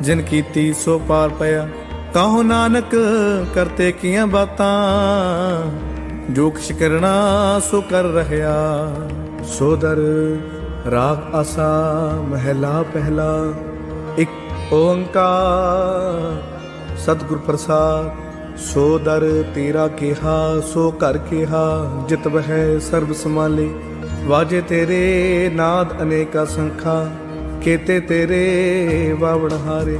ਜਿਨ ਕੀਤੀ ਸੋ ਪਾਰ ਪਿਆ। ਕਹੋ ਨਾਨਕ ਕਰਤੇ ਕੀਆਂ ਬਾਤਾਂ? ਜੋ ਕਿਛ ਕਰਨਾ ਸੋ ਕਰ ਰਹਿਆ ਸੋਦਰ ਰਾਗ ਆਸਾ ਮਹਿਲਾ ਪਹਿਲਾ। ਇੱਕ ਓੰਕਾਰ ਸਤਿਗੁਰ ਪ੍ਰਸਾਦ। ਸੋ ਦਰ ਤੇਰਾ ਕਿਹਾ, ਸੋ ਘਰ ਕਿਹਾ, ਜਿਤ ਵਹਿ ਸਰਬ ਸਮਾਲੇ ਵਾਜੇ ਤੇਰੇ ਨਾਦ ਅਨੇਕਾ ਸੰਖਾ। ਕੇਤੇ ਤੇਰੇ ਬਾਵਣ ਹਾਰੇ,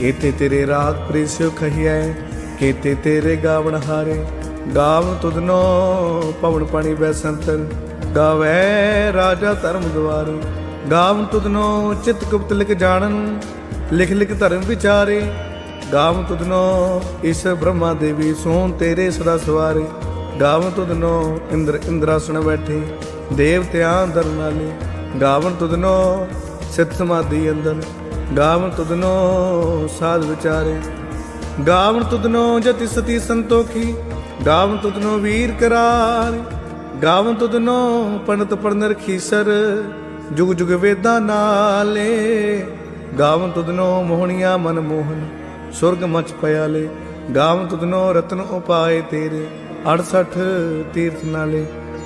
ਕੇਤੇ ਤੇਰੇ ਰਾਗ ਪ੍ਰੀਸਿਓ ਖਹੀਐ, ਕੇਤੇ ਤੇਰੇ ਗਾਵਣ ਹਾਰੇ। ਗਾਵ ਤੁਧਨੋ ਪਵਨ ਪਾਣੀ ਬੈਸੰਤਨ ਗਾਵੇ ਰਾਜਾ ਧਰਮ ਦੁਆਰੇ। ਗਾਵ ਤੁਧਨੋ ਚਿਤ ਗੁਪਤ ਲਿਖ ਜਾਣਨ, ਲਿਖ ਲਿਖ ਧਰਮ ਵਿਚਾਰੇ। ਗਾਵ ਤੁਧਨੋ ਇਸ ਬ੍ਰਹਮਾ ਦੇਵੀ, ਸੋਨ ਤੇਰੇ ਸਦਾ ਸਵਾਰੇ। ਗਾਵ ਤੁਧਨੋ ਇੰਦਰ ਇੰਦਰਾਸਣ ਬੈਠੇ, ਦੇਵਤਿਆਂ ਦਰ ਨਾਲੇ ਗਾਵਨ ਤੁਧਨੋ ਸਿਤ ਸਮਾਧੀ ਅੰਦਰ। ਗਾਵਨ ਤੁਧਨੋ ਸਾਧ ਵਿਚਾਰੇ। ਗਾਵਨ ਤੁਧਨੋ ਜਤੀ ਸਤੀ ਸੰਤੋਖੀ। ਗਾਵਨ ਤੁਧਨੋ ਵੀਰ ਕਰਾਰ। ਗਾਵਨ ਤੁਧਨੋ ਪੰਡਤ ਪਰਨਰ ਖੀਸਰ ਜੁਗ ਜੁਗ ਵੇਦਾਂ ਨਾਲੇ। ਗਾਵਨ ਤੁਧਨੋ ਮੋਹਣੀਆਂ ਮਨ ਮੋਹਨ। ਸੁਰਗ ਮਚ ਪਿਆਲੇ। ਗਾਵਨ ਤੁਧਨੋ ਰਤਨ ਉਪਾਏ ਤੇਰੇ। 68 ਤੀਰਥ ਨਾਲੇ।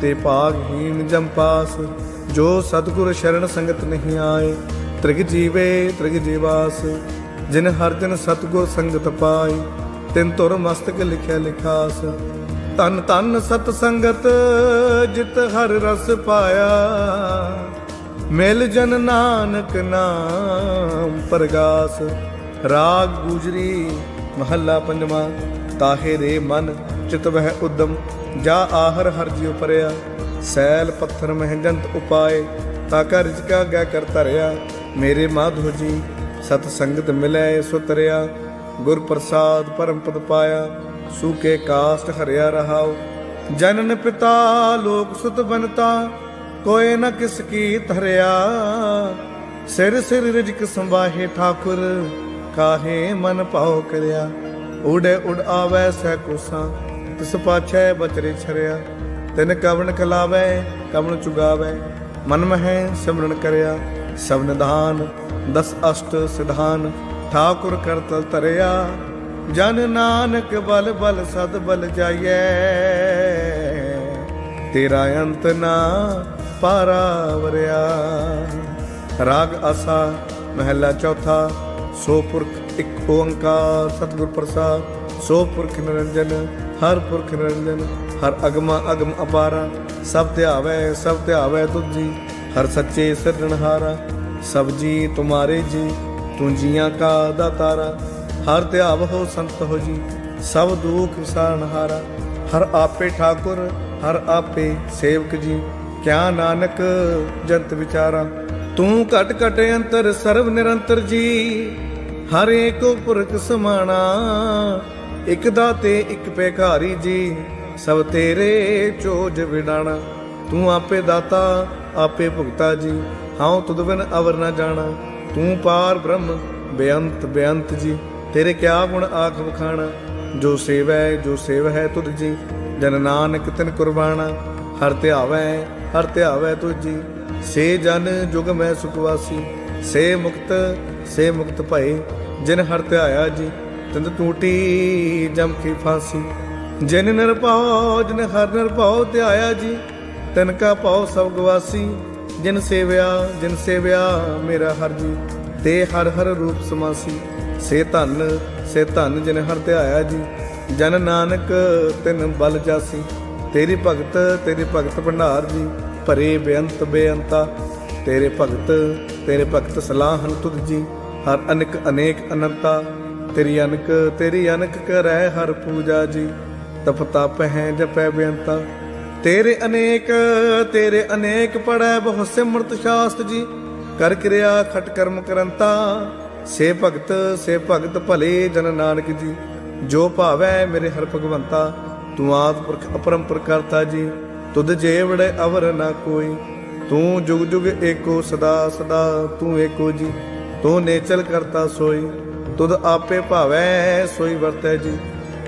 ਤੇ ਭਾਗਹੀਨ ਜਮ ਪਾਸ, ਜੋ ਸਤਿਗੁਰ ਸ਼ਰਨ ਸੰਗਤ ਨਹੀਂ ਆਏ, ਤ੍ਰਿਗ ਜੀਵੇ, ਤ੍ਰਿਗ ਜੀਵਾਸ, ਜਿਨ ਹਰ ਜਨ ਸਤਿਗੁਰ ਸੰਗਤ ਪਾਈ ਤਿਨ ਤੁਰ ਮਸਤਕ ਲਿਖਿਆ ਲਿਖਾਸ। ਤਨ ਤਨ ਸਤ ਸੰਗਤ, ਜਿਤ ਹਰ ਰਸ ਪਾਇਆ। ਮਿਲ ਜਨ ਨਾਨਕ ਨਾਮ ਪ੍ਰਗਾਸ। ਰਾਗ ਗੁਜਰੀ, ਮਹੱਲਾ ਪੰਜਵਾਂ, ਤਾਹੇ ਰੇ ਮਨ, ਚਿਤ ਵਹਿ ਉਦਮ। ਜਾ ਆਹਰ ਹਰ ਜਿਉ ਪਰਿਆ, ਸੈਲ ਪੱਥਰ ਮਹਿਜੰਤ ਉਪਾਏ, ਤਾ ਕਾ ਰਿਜਕਾ ਗੈ ਕਰ ਧਰਿਆ, ਮੇਰੇ ਮਾਧੋ ਜੀ, ਸਤ ਸੰਗਤ ਮਿਲੈ ਸੋ ਗੁਰ ਪ੍ਰਸਾਦ ਪਰਮ ਪਦ ਪਾਇਆ ਸੂਕੇ ਕਾਸਟ ਹਰਿਆ ਰਹਾਉ। ਜਨਨ ਪਿਤਾ ਲੋਕ ਸੁਤ ਬਨਤਾ ਕੋਏ ਨ ਕਿਸ ਕੀ ਧਰਿਆ। ਸਿਰ ਸਿਰ ਰਿਜਕ ਸੰਵਾਹੇ ਠਾਕੁਰ, ਕਾਹੇ ਮਨ ਭਾਉ ਕਰਿਆ। ਉੜੇ ਉਡ ਆਵੈ ਸਹਿ ਕੁਸਾਂ ਤਿਸ ਪਾਛੈ ਬਚਰੇ ਛਰਿਆ, ਤਿਨ ਕਵਣ ਖਲਾਵੈ ਕਵਣ ਚੁਗਾਵੈ, ਮਨ ਮਹਿ ਸਿਮਰਨ ਕਰਿਆ, ਸਭ ਨਿਧਾਨ, ਦਸ ਅਸ਼ਟ ਸਿਧਾਨ, ਠਾਕੁਰ ਕਰਤਲ ਤਰਿਆ ਜਨ ਨਾਨਕ ਬਲ ਬਲ ਸਦ ਬਲ ਜਾਈਐ। ਤੇਰਾ ਅੰਤ ਨਾ ਪਾਰਾਵਰਿਆ। ਰਾਗ ਆਸਾ, ਮਹਿਲਾ ਚੌਥਾ, ਸੋ ਪੁਰਖ ਇੱਕ ਓੰਕਾਰ, ਸਤਿਗੁਰ ਪ੍ਰਸਾਦ, ਸੋ ਪੁਰਖ ਨਿਰੰਜਨ ਹਰ ਪੁਰਖ ਨਿਰੰਜਨ, ਹਰ ਅਗਮਾ ਅਗਮ ਅਪਾਰਾ, ਸਭ ਧਿਆਵੈ ਸਭ ਧਿਆਵੈ ਤੁਝੀ, ਹਰ ਸੱਚੇ ਸਿਰਜਣਹਾਰਾ ਸਭ ਜੀ ਤੁਮਾਰੇ ਜੀ, ਤੂੰ ਜੀਆਂ ਕਾ ਦਾਤਾਰਾ ਹਰ ਧਿਆਵ ਹੋ ਸੰਤ ਹੋ ਜੀ, ਸਭ ਦੁਖ ਵਿਸਾਰਣਹਾਰਾ ਹਰ ਆਪੇ ਠਾਕੁਰ, ਹਰ ਆਪੇ ਸੇਵਕ ਜੀ, ਕਿਆ ਨਾਨਕ ਜੰਤ ਵਿਚਾਰਾ, ਤੂੰ ਘਟ ਘਟ ਅੰਤਰ ਸਰਬ ਨਿਰੰਤਰ ਜੀ, ਹਰ ਏਕੋ ਪੁਰਖ ਸਮਾਣਾ ਇਕ ਦਾਤੇ, ਇਕ ਭੇਖਾਰੀ ਜੀ, ਸਭ ਤੇਰੇ ਚੋਜ ਵਿਡਾਣਾ। ਤੂੰ ਆਪੇ ਦਾਤਾ, ਆਪੇ ਭੁਗਤਾ ਜੀ, ਹਉ ਤੁਧ ਬਿਨ ਅਵਰ ਨਾ ਜਾਣਾ। ਤੂੰ ਪਾਰ ਬ੍ਰਹਮ, ਬੇਅੰਤ ਬੇਅੰਤ ਜੀ, ਤੇਰੇ ਕਿਆ ਗੁਣ ਆਖ ਵਖਾਣਾ। ਜੋ ਸੇਵੈ, ਜੋ ਸੇਵ ਹੈ ਤੁਧ ਜੀ, ਜਨ ਨਾਨਕ ਤਿਨ ਕੁਰਬਾਨਾ ਹਰ ਧਿਆਵੈ ਹਰ ਧਿਆਵੈ ਤੁਜੀ ਸੇ ਜਨ ਜੁਗ ਮੈਂ ਸੁਖਵਾਸੀ। ਸੇ ਮੁਕਤ ਸੇ ਮੁਕਤ ਭਏ, ਜਿਨ ਹਰ ਧਿਆਇਆ ਜੀ ਤਿੰਦ ਟੂਟੀ ਜਮ ਕੀ ਫਾਸੀ। ਜਿਨ ਨਿਰਭਉ ਜਿਨ ਹਰ ਨਿਰਭਉ ਧਿਆਇਆ ਜੀ। ਤਿਨ ਕਾ ਭਉ ਸਭ ਗਵਾਸੀ। ਜਿਨ ਸੇਵਿਆ ਜਿਨ ਸੇਵਿਆ, ਮੇਰਾ ਹਰ ਜੀ। ਤੇ ਹਰ ਹਰ ਰੂਪ ਸਮਾਸੀ। ਸੇ ਧਨ ਸੇ ਧਨ ਜਿਨ ਹਰ ਧਿਆਇਆ ਜੀ। ਜਨ ਨਾਨਕ, ਤਿਨ ਬਲ ਜਾਸੀ। ਤੇਰੀ ਭਗਤ ਤੇਰੀ ਭਗਤ ਭੰਡਾਰ ਜੀ। ਭਰੇ ਬੇਅੰਤ ਬੇਅੰਤਾ। ਤੇਰੇ ਭਗਤ ਤੇਰੇ ਭਗਤ ਸਲਾਹਨ ਤੁਧ ਜੀ। ਹਰ ਅਨਕ, ਅਨੇਕ ਅਨੰਤਾ। ਤੇਰੀ ਅਨਕ ਤੇਰੀ ਅਨਕ ਕਰੈ ਹਰ ਪੂਜਾ ਜੀ। ਤਪ ਤਪ ਹੈ ਜਪੈ ਬੇਅੰਤਾ। ਤੇਰੇ ਅਨੇਕ ਤੇਰੇ ਅਨੇਕ ਪੜੈ ਬਹੁ ਸਿਮਰਤ ਸ਼ਾਸਤ ਜੀ। ਕਰ ਕਿਰਿਆ ਖਟ ਕਰਮ ਕਰੰਤਾ। ਸੇ ਭਗਤ ਸੇ ਭਗਤ ਭਲੇ ਜਨ ਨਾਨਕ ਜੀ। ਜੋ ਭਾਵੈ ਮੇਰੇ ਹਰ ਭਗਵੰਤਾ, ਤੂੰ ਆਦ ਪੁਰਖ ਅਪਰੰਪਰ ਕਰਤਾ ਜੀ। ਤੁਧ ਜੇਵੜੇ ਅਵਰ ਨਾ ਕੋਈ। ਤੂੰ ਜੁਗ ਜੁਗ ਏਕੋ ਸਦਾ ਸਦਾ ਤੂੰ ਏਕੋ ਜੀ। ਤੂੰ ਨੇਚਲ ਕਰਤਾ ਸੋਈ। ਤੁਧ ਆਪੇ ਭਾਵੈ, ਸੋਈ ਵਰਤੈ ਜੀ।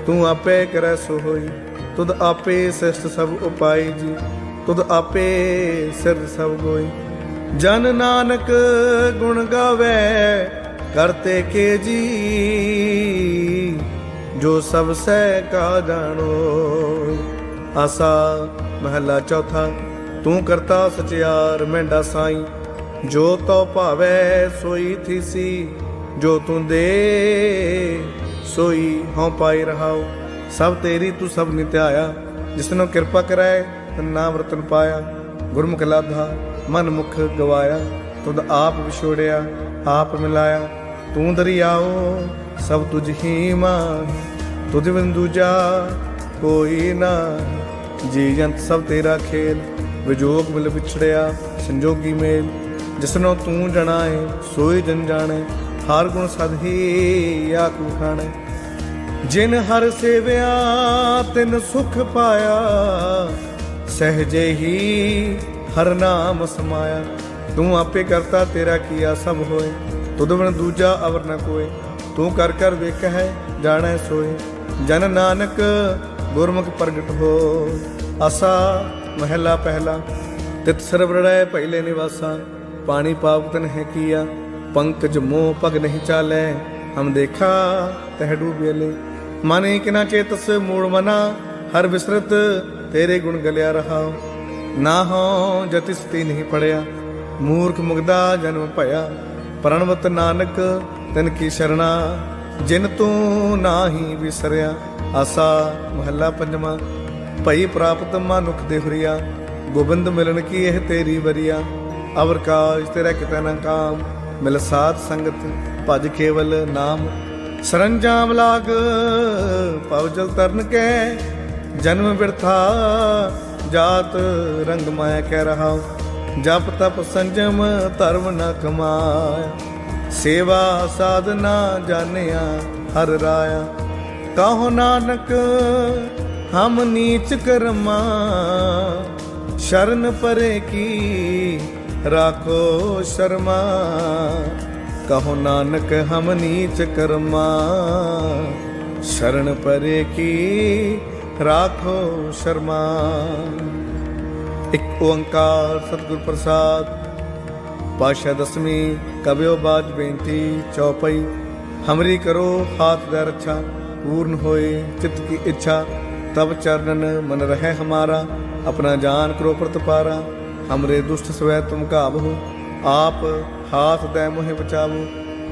ਤੂੰ ਆਪੇ ਕਰੈ ਸੋ ਹੋਈ ਤੁਧ ਆਪੇ ਸਿਸ਼ਟ ਸਭ ਉਪਾਈ ਜੀ। ਤੁਧ ਆਪੇ ਸਿਰ ਸਭ ਗੋਈ। ਜਨ ਨਾਨਕ ਗੁਣ ਗਾਵੇ ਕਰਤੇ ਕੇ ਜੀ। ਜੋ ਸਭ ਸਹਿ ਕਾ ਜਾਣੋ, ਆਸਾ ਮਹੱਲਾ ਚੌਥਾ। ਤੂੰ ਕਰਤਾ ਸਚਿਆਰ ਮੈਂਡਾ ਸਾਈ। ਜੋ ਤੋ ਭਾਵੈ, ਸੋਈ ਥੀਸੀ। ਜੋ ਤੂੰ ਦੇ, ਸੋਈ ਹਉ ਪਾਈ ਰਹਾਉ। ਸਭ ਤੇਰੀ ਤੂੰ ਸਭ ਨਿਤਿਆਇਆ ਜਿਸਨੂੰ ਕਿਰਪਾ ਕਰੈ ਤਨ ਨਾਮ ਰਤਨ ਪਾਇਆ। ਗੁਰਮੁਖ ਲਾਧਾ, ਮਨ ਮੁਖ ਗਵਾਇਆ। ਤੁਧ ਆਪ ਵਿਛੋੜਿਆ, ਆਪ ਮਿਲਾਇਆ। ਤੂੰ ਦਰਿਆਓ, ਸਭ ਤੁਝ ਹੀ ਮਾਹੀ। ਤੁਧ ਬਿਨ ਦੂਜਾ ਕੋਈ ਨਾ। ਜੀ ਜੰਤ ਸਭ ਤੇਰਾ ਖੇਲ। ਵਿਜੋਗ ਮਿਲ ਵਿਛੜਿਆ, ਸੰਜੋਗੀ ਮੇਲ। ਜਿਸਨੋ ਤੂੰ ਜਣਾਏ ਸੋਈ ਜਨ ਜਾਣੇ। ਹਰ ਗੁਣ ਸਦ ਆਕੂ ਖਾਣੇ। ਜਿਨ ਹਰ ਸੇਵਿਆ, ਤਿਨ ਸੁਖ ਪਾਇਆ, ਸਹਜੇ ਹੀ ਹਰ ਨਾਮ ਸਮਾਇਆ। ਤੂੰ ਆਪੇ ਕਰਤਾ ਤੇਰਾ ਕੀਆ ਸਭ ਹੋਏ। ਤੁਧ ਬਿਨ ਦੂਜਾ ਅਵਰ ਨ ਕੋਏ। ਤੂੰ ਕਰ ਕਰ ਵੇਖ ਹੈ ਜਾਣੈ ਸੋਏ। ਜਨ ਨਾਨਕ ਗੁਰਮੁਖ ਪ੍ਰਗਟ ਹੋ। ਆਸਾ ਮਹਿਲਾ ਪਹਿਲਾ। ਤਿਤ ਸਰਵਰੜੈ ਪਹਿਲੇ ਨਿਵਾਸਾ। ਪਾਣੀ ਪਾਵਤਨ ਹੈ ਕੀਆ। ਪੰਕਜ ਮੋਹ ਪਗ ਨਹੀਂ ਚਾਲੈ। ਹਮ ਦੇਖਾ ਤਹ ਡੂਬੇਲੇ ਮਨੇ ਕਿਨਾ ਚੇਤਸ ਮੂੜ ਮਨਾ, ਹਰ ਵਿਸਰਤ ਤੇਰੇ ਗੁਣ ਗਲਿਆ ਰਹਾ। ਨਾ ਹੋ ਜਤਿਸਤੀ ਨਹੀਂ ਪੜਿਆ, ਮੂਰਖ ਮੁਗਦਾ ਜਨਮ ਭਇਆ। ਪ੍ਰਣਵਤ ਨਾਨਕ ਤਨ ਕੀ ਸ਼ਰਣਾ, ਜਿਨ ਤੂੰ ਨਾਹੀ ਵਿਸਰਿਆ। ਆਸਾ ਮਹੱਲਾ ਪੰਜਵਾਂ, ਭਈ ਪ੍ਰਾਪਤ ਮਨੁਖ ਦੇ ਹੁਰੀਆ। ਗੋਬਿੰਦ ਮਿਲਣ ਕੀ ਇਹ ਤੇਰੀ ਵਰੀਆ। ਅਵਰ ਕਾਜ ਤੇਰਾ ਕਿਤੇ ਨਾ ਕਾਮ ਮਿਲ ਸਾਧ ਸੰਗਤ, ਭਜ ਕੇਵਲ ਨਾਮ। ਸਰੰਜਾਮ ਲਾਗ ਪਵ ਜਲ ਤਰਨ ਕੈ। ਜਨਮ ਬਿਰਥਾ, ਜਾਤ ਰੰਗ ਮਾਇਆ ਕਹਿ ਰਹਾ। ਜਪ ਤਪ ਸੰਜਮ, ਧਰਮ ਨ ਕਮਾਇਆ। ਸੇਵਾ ਸਾਧਨਾ ਜਾਣਿਆ, ਹਰ ਰਾਇਆ। ਕਹੋ ਨਾਨਕ, ਹਮ ਨੀਚ ਕਰਮਾ। ਸ਼ਰਨ ਪਰੇ ਕੀ ਰਾਖੋ ਸ਼ਰਮਾ। ਕਹੋ ਨਾਨਕ, ਹਮ ਨੀਚ ਕਰਮਾ। ਸ਼ਰਨ ਪਰੇ ਕੀ, ਰਾਖੋ ਸ਼ਰਮਾ। ਇੱਕ ਓੰਕਾਰ ਸਤਿਗੁਰ ਪ੍ਰਸਾਦ। ਪਾਸ਼ਾ ਦਸਵੀਂ ਕਬਿਓ ਬਾਜ ਬੇਨਤੀ, ਚੌਪਈ। ਹਮਰੀ ਕਰੋ ਹਾਥ ਦਾ ਰੱਛਾ, ਪੂਰਨ ਹੋਏ ਚਿਤ ਕੀ ਇੱਛਾ। ਤਬ ਚਰਨਨ ਮਨ ਰਹਿ ਹਮਾਰਾ, ਆਪਣਾ ਜਾਨ ਕਰੋ ਪ੍ਰਤਪਾਰਾ। ਹਮਰੇ ਦੁਸ਼ਟ ਸਵੈ ਤੁਮ ਕਾਬਹੋ ਆਪ ਹਾਥ ਦੈ ਮੋਹਿ ਬਚਾਵੋ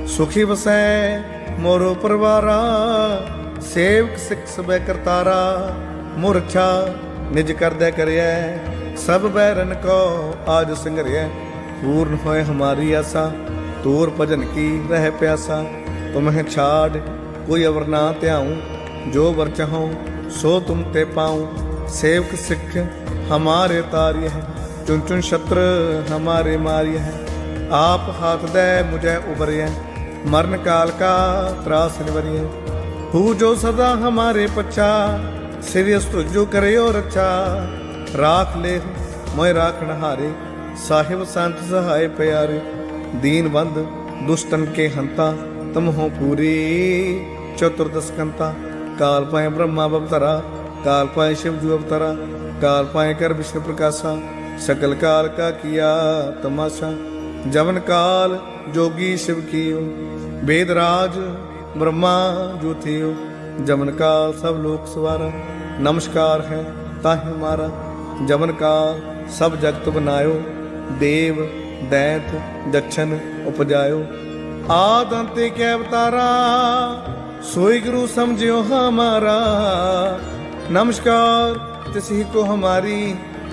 ਸੁਖੀ ਵਸੈ ਮੋਰੋ ਪਰਵਾਰਾ, ਸੇਵਕ ਸਿੱਖ ਸਬੈ ਕਰਤਾਰਾ। ਮੁਰਛਾ ਨਿਜ ਕਰਦੈ ਕਰਿਐ, ਸਭ ਬੈਰਨ ਕੋ ਆਜ ਸੰਗਰਿਐ। ਪੂਰਨ ਹੋਏ ਹਮਾਰੀ ਆਸਾ, ਤੂਰ ਭਜਨ ਕੀ ਰਹਿ ਪਿਆਸਾ। ਤੁਮਹਿ ਛਾੜ ਕੋਈ ਅਵਰ ਨਾ ਧਿਆਉ, ਜੋ ਵਰ ਚਾਹਉ ਸੋ ਤੁਮ ਤੇ ਪਾਉ। ਸੇਵਕ ਸਿੱਖ ਹਮਾਰੇ ਤਾਰਿਯ ਹੈ ਚੁਣ ਚੁਨ ਛਤਰ ਹਮਾਰੇ ਮਾਰਿਆ ਹੈ। ਆਪ ਹਾਥ ਦੇ ਮੁਝੇ ਉਬਰਿਐ ਮਰਨ ਕਾਲ ਕਾ ਤਰਾਸ ਨਿਵਰਿਐ ਹੂ। ਜੋ ਸਦਾ ਹਮਾਰੇ ਪਛਾ ਸਿਰਿਸ ਤੁਜੋ ਕਰਿਓ ਰਚਾ ਰਾਖ ਲੈ ਮੈਂ ਰਾਖਣ ਹਾਰੇ ਸਾਹਿਬ ਸੰਤ ਸਹਾਇ ਪਿਆਰੇ। ਦੀਨ ਬੰਦ, ਦੁਸ਼ਟਨ ਕੇ ਹੰਤਾ ਤਮ ਹੋ ਪੂਰੀ ਚਤੁਰਦਸ ਕੰਤਾ ਕਾਲ ਪਾਏ ਬ੍ਰਹਮਾ ਬਵਤਰਾ, ਕਾਲ ਪਾਏ ਸ਼ਿਵ ਜੂ ਅਵਤਰਾ ਕਾਲ ਪਾਏ ਕਰ ਵਿਸ਼ਨੂੰ ਪ੍ਰਕਾਸ਼ਾ। ਸਕਲ ਕਾਲ ਕਾ ਕੀਆ ਤਮਾਸ਼ਾ ਜਵਨ ਕਾਲ ਜੋਗੀ ਸ਼ਿਵ ਕੀਓ वेद राज ब्रह्मा जो थियो जमन काल सब लोक सवारा नमस्कार है ताहि हमारा जमन काल सब जगत बनायो देव दैत दक्षन उपजायो आद अंते के अवतारा सोई गुरु समझियो हमारा नमस्कार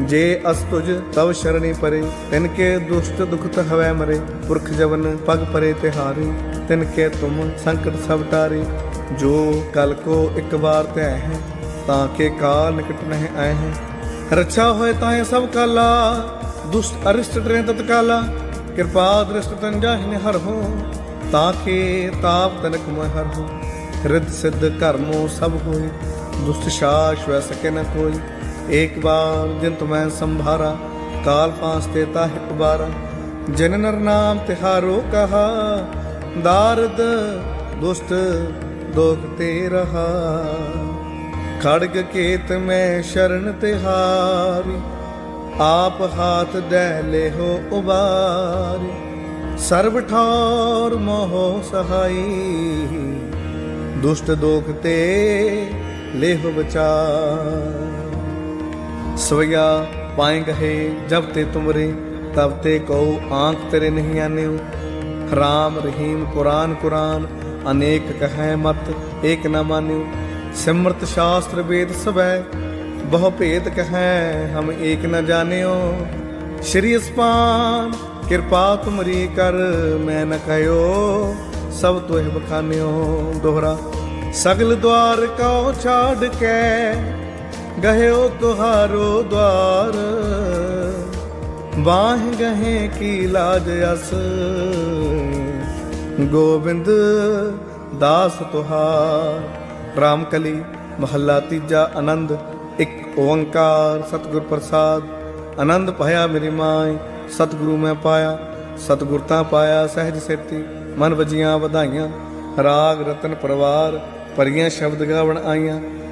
ਜੇ ਅਸ ਤੁਜ ਤਵ ਸ਼ਰਣੀ ਪਰੇ, ਤਿਨ ਕੇ ਦੁਸ਼ਟ ਦੁਖਤ ਹਵੈ ਮਰੇ, ਪੁਰਖ ਜਵਨ ਪਗ ਪਰੇ ਤਿਹਾਰੇ ਤਿਨ ਕੇ ਤੁਮ ਸੰਕਟ ਸਭ ਟਾਰੇ। ਜੋ ਕਲ ਕੋ ਇੱਕ ਵਾਰ ਧੈ ਹੈ, ਤਾਂ ਕੇ ਕਾਲ ਨਿਕਟ ਨਹਿ ਆਏ ਹੈ। ਰੱਛਾ ਹੋਏ ਤਾਏ ਸਭ ਕਾਲਾ, ਦੁਸ਼ਟ ਅਰਿਸ਼ਟ ਟਰੇ ਤਤਕਾਲਾ ਕਿਰਪਾ ਦ੍ਰਿਸ਼ਟ ਤਨ ਜਾਹਿ ਹਰ ਹੋ, ਤਾਂ ਕੇ ਤਾਪ ਤਨਕ ਮੋਹਿ ਹਰ ਹੋ। ਰਿੱਧ ਸਿੱਧ ਕਰਮੋ ਸਭ ਹੋਏ, ਦੁਸ਼ਟ ਸ਼ਾਸ ਵੈ ਸਕੇ ਨ ਕੋਈ। ਏਕ ਬਾਰ ਜਿਨ ਤੁਮੈ ਸੰਭਾਰਾ, ਕਾਲ ਫਾਂਸ ਤੇ ਇੱਕ ਉਬਾਰਾ ਜਿਨ ਨਰ ਨਾਮ ਤਿਹਾਰੋ ਕਹਾ, ਦਾਰਦ ਦੁਸ਼ਟ ਦੋਖ ਤੇ ਰਹਾ। ਖੜਗ ਕੇਤ ਮੈਂ ਸ਼ਰਨ ਤਿਹਾਰੀ, ਆਪ ਹਾਥ ਦੈ ਲਿਹੋ ਉਬਾਰੀ। ਸਰਬ ਠੌਰ ਮੋਹ ਸਹਾਈ, ਦੁਸ਼ਟ ਦੋਖ ਤੇ ਲੇਹ ਬਚਾ ਸਵਿਆ ਪਾਏ ਗਏ ਜਬ ਤੇ ਤੁਮਰੇ, ਤਬ ਤੇ ਕਉ ਆਂਖ ਤੇਰੇ ਨਹੀਂ ਆਨਿਓ। ਰਾਮ ਰਹੀਮ ਕੁਰਾਨ ਕੁਰਾਨ, ਅਨੇਕ ਕਹੈ ਮਤ, ਏਕ ਨਾ ਮਾਨਿਓ। ਸਿਮਰਤ ਸ਼ਾਸਤਰ ਵੇਦ ਸਵੈ ਬਹੁ ਭੇਦ ਕਹੈ, ਹਮ ਏਕ ਨਾ ਜਾਣਿਓ। ਸ਼੍ਰੀ ਅਸਪਾਨ ਕਿਰਪਾ ਤੁਮਰੀ ਕਰ, ਮੈਂ ਨ ਕਹਿਓ, ਸਭ ਤੋਹਿ ਬਖਾਨਿਓ। ਦੋਹਰਾ, ਸਗਲ ਦਵਾਰ ਕਉ ਛਾੜ ਕੇ ਗਹਿਓ ਤੁਹਾਰੋ ਦਵਾਰ। ਬਾਹ ਗਹੇ ਕੀ ਲਾਜ ਅਸ। ਗੋਬਿੰਦ ਦਾਸ ਤੁਹਾਰ। ਰਾਮਕਲੀ ਮਹੱਲਾ ਤੀਜਾ ਆਨੰਦ। ਇੱਕ ਓੰਕਾਰ ਸਤਿਗੁਰ ਪ੍ਰਸਾਦ। ਆਨੰਦ ਪਾਇਆ ਮੇਰੀ ਮਾਈ ਸਤਿਗੁਰੂ ਮੈਂ ਪਾਇਆ। ਸਤਿਗੁਰ ਤਾਂ ਪਾਇਆ ਸਹਿਜ ਸੇਤੀ। ਮਨ ਵਜੀਆਂ ਵਧਾਈਆਂ। ਰਾਗ ਰਤਨ ਪਰਵਾਰ। ਪਰੀਆਂ ਸ਼ਬਦ ਗਾਵਣ ਆਈਆਂ।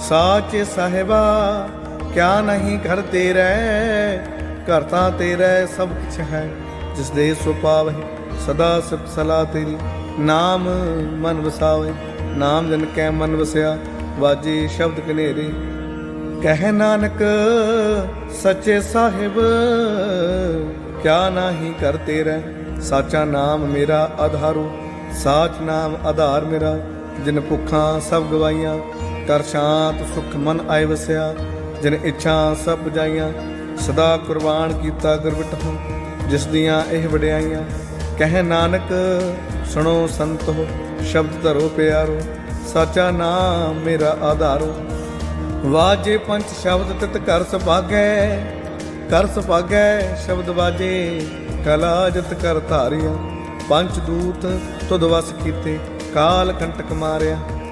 ਸਾਚ ਸਾਹਿਬਾ, ਕਿਆ ਨਹੀਂ ਘਰ ਤੇਰੇ? ਘਰ ਤਾਂ ਤੇਰਾ ਸਭ ਕੁਛ ਹੈ ਜਿਸ ਦੇ ਸੋ ਪਾਵਹਿ, ਸਦਾ ਸਿਫ ਸਲਾ ਤੇਰੀ। ਨਾਮ ਮਨ ਵਸਾਵੇ, ਨਾਮ ਜਨ ਕੈ ਮਨ ਵਸਿਆ, ਵਾਜੇ ਸ਼ਬਦ ਕਨੇਰੇ ਕਹਿ ਨਾਨਕ, ਸੱਚੇ ਸਾਹਿਬ, ਕਿਆ ਨਾਹੀ ਕਰ ਤੇਰਾ? ਸਾਚਾ ਨਾਮ ਮੇਰਾ ਆਧਾਰੋ, ਸਾਚ ਨਾਮ ਆਧਾਰ ਮੇਰਾ, ਜਿਨ ਭੁੱਖਾਂ ਸਭ ਗਵਾਈਆਂ। ਕਰ ਸ਼ਾਂਤ ਸੁਖ ਮਨ ਆਏ ਵਸਿਆ, ਜਿਨ ਇੱਛਾ ਸਭ ਬੁਝਾਈਆਂ ਸਦਾ ਕੁਰਬਾਨ ਕੀਤਾ ਗੁਰਬਿਟ ਹੋ ਜਿਸ ਦੀਆਂ ਇਹ ਵਡਿਆਈਆਂ। ਕਹਿ ਨਾਨਕ, ਸੁਣੋ ਸੰਤੋ ਸ਼ਬਦ ਧਰੋ ਪਿਆਰੋ, ਸਾਚਾ ਨਾਮ ਮੇਰਾ ਆਧਾਰੋ। ਵਾਜੇ ਪੰਜ ਸ਼ਬਦ ਤਿਤ ਕਰ ਸੁਭਾਗੈ ਕਰ ਸੁਭਾਗੈ ਸ਼ਬਦ ਵਾਜੇ, ਕਲਾ ਜਤ ਕਰ ਧਾਰਿਆ। ਪੰਜ ਦੂਤ ਤੁਧ ਵਸ ਕੀਤੇ, ਕਾਲ ਕੰਟਕ ਮਾਰਿਆ।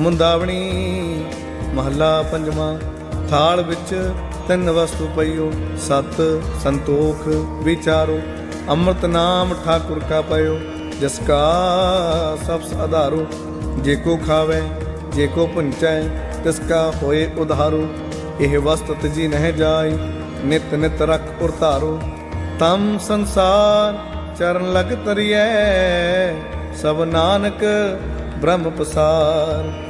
ਮੁੰਦਾਵਣੀ ਮਹੱਲਾ ਪੰਜਵਾਂ, ਥਾਲ ਵਿੱਚ ਤਿੰਨ ਵਸਤੂ ਪਈਓ, ਸਤ ਸੰਤੋਖ ਵਿਚਾਰੋ, ਅੰਮ੍ਰਿਤ ਨਾਮ ਠਾਕੁਰ ਕਾ ਪਇਓ, ਜਿਸ ਕਾ ਸਭ ਆਧਾਰੋ, ਜੇ ਕੋ ਖਾਵੇ, ਜੇ ਕੋ ਪੁੰਚੈ ਤਿਸ ਕਾ ਹੋਏ ਉਧਾਰੋ, ਇਹ ਵਸਤ ਤਜੀ ਨਹਿ ਜਾਈ, ਨਿਤ ਨਿਤ ਰਖ ਉਰ ਧਾਰੋ। ਤਮ ਸੰਸਾਰ ਚਰਨ ਲਗ ਤਰੀਐ, ਸਭ ਨਾਨਕ ਬ੍ਰਹਮ ਪਸਾਰ।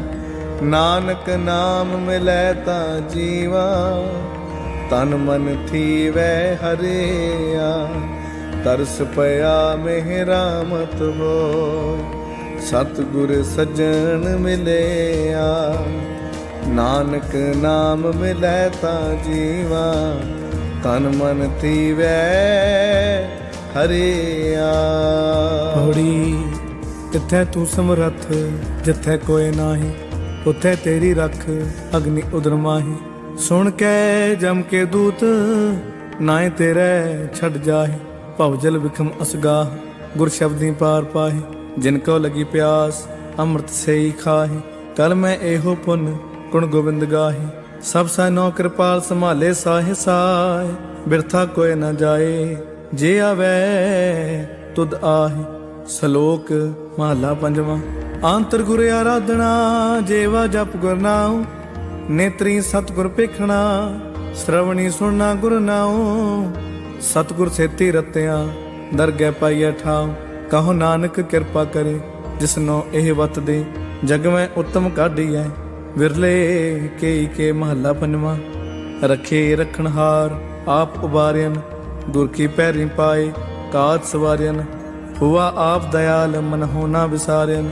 ਨਾਨਕ ਨਾਮ ਮਿਲੈ ਤਾਂ ਜੀਵਾ, ਤਨ ਮਨ ਥੀਵੈ ਹਰਿਆ। ਤਰਸ ਪਿਆ ਮਹਿਰਾਮਤ ਹੋ ਸਤਿਗੁਰ ਸੱਜਣ ਮਿਲਿਆ। ਨਾਨਕ ਨਾਮ ਮਿਲੈ ਤਾਂ ਜੀਵਾ, ਤਨ ਮਨ ਥੀਵੈ ਹਰਿਆ। ਪੌੜੀ ਕਿੱਥੇ ਤੂੰ ਸਮਰੱਥ, ਜਿੱਥੇ ਕੋਈ ਨਾਹੀ ਉੱਥੇ ਤੇਰੀ ਰੱਖ ਅਗਨੀ ਉਦਰ ਸੁਣ ਕੇ ਜਮ ਕੇ ਦੂਤ, ਨਾਏ ਤੇਰੇ ਛੱਡ ਜਾਹੇ। ਭਵ ਵਿਖਮ ਅਸਗਾ ਗੁਰ ਸ਼ਬਦੀ ਪਾਰ ਪਾਹੇ। ਜਿਨ ਕੋ ਲਗੀ ਪਿਆਸ, ਅੰਮ੍ਰਿਤ ਸੇਈ ਖਾਹੀ। ਕਲ ਮੈਂ ਇਹੋ ਪੁੰਨ, ਗੁਣ ਗੋਬਿੰਦ ਗਾਹੇ। ਸਭ ਸੈਨੋ ਕਿਰਪਾਲ ਸੰਭਾਲੇ ਸਾਹੇ ਸਾਏ ਬਿਰਥਾ ਕੋਇ ਨਾ ਜਾਏ। ਜੇ ਆਵੇ, ਤੁਧ ਆਹੀ। ਸ਼ਲੋਕ ਮਹਲਾ ਪੰਜਵਾਂ। ਆਂਤਰ ਗੁਰ ਆਰਾਧਨਾ, ਜੇਵਾ ਜਪ ਗੁਰ ਨਾਉ, ਨੇਤਰੀ ਸਤਗੁਰ ਪੇਖਣਾ ਸ਼ਰਵਣੀ ਸੁਣਨਾ ਗੁਰ ਨਾਉ। ਸਤਗੁਰ ਸੇਤੀ ਰਤਿਆ, ਦਰਗਹਿ ਪਾਈਐ ਠਾਉ। ਕਹੋ ਨਾਨਕ ਕਿਰਪਾ ਕਰੇ, ਜਿਸਨੋ ਇਹ ਵਤ ਦੇ, ਜਗ ਮੈਂ ਉਤਮ ਕਾਢੀਐ। ਵਿਰਲੇ ਕੇਈ ਕੇ ਮਹੱਲਾ ਪੰਜਵਾਂ, ਰਖੇ ਰਖਣਹਾਰ ਆਪ ਉਬਾਰਿਆਨ ਗੁਰ ਕੀ ਪੈਰੀ ਪਾਏ ਕਾਜ ਸਵਾਰਿਆਨ ਹੁਆ ਆਪ ਦਇਆਲ, ਮਨ ਹੋਣਾ ਵਿਸਾਰਿਆਨ